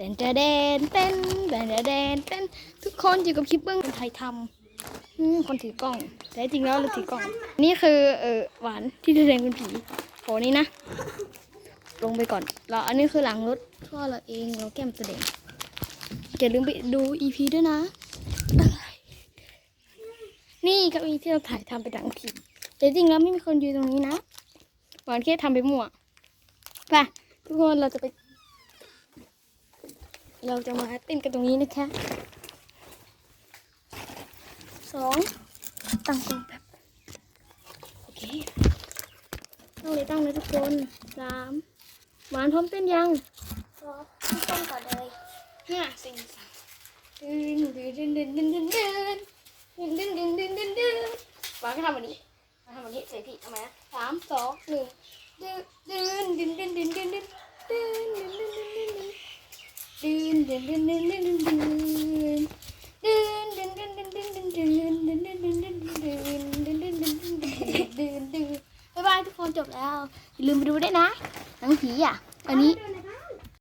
เต้นจะเดนเต้นเต้นจะเดนเต้นทุกคนอยู่กับคลิปเบื้องคนไทยทำคนถือกล้อง แต่จริงแล้วเราถือกล้อง นี่คือเออหวานที่แสดงเป็นผีโหนี่นะ ลงไปก่อนเราอันนี้คือหลังรถข้อเราเองเราแก้มแสดงอย่าลืมไปดูอีพีด้วยนะ นี่ก็อีที่เราถ่ายทำไปดังผีแต่จริงแล้วไม่มีคนอยู่ตรงนี้นะหวานแค่ทำไปมั่วไปทุกคนเราจะไป เราจะมาเต้นกันตรงนี้นะคะสองตั้งกล้องแบบโอเคต้องเลยตั้งเลยทุกคนสามหวานพร้อมเต้นยังพร้อมเต้นก่อนเลยห้าสี่สามดึงดึงดึงดึงดึงดึงดึงดึงดึงดึงดึงดึงหวานก็ทำแบบนี้มาทำแบบนี้เส่พี่ทำไมนะสามสองหนึ่งดึง บายบายทุกคนจบแล้วอย่าลืมไปดูด้วยนะหนังผีอะ อันนี้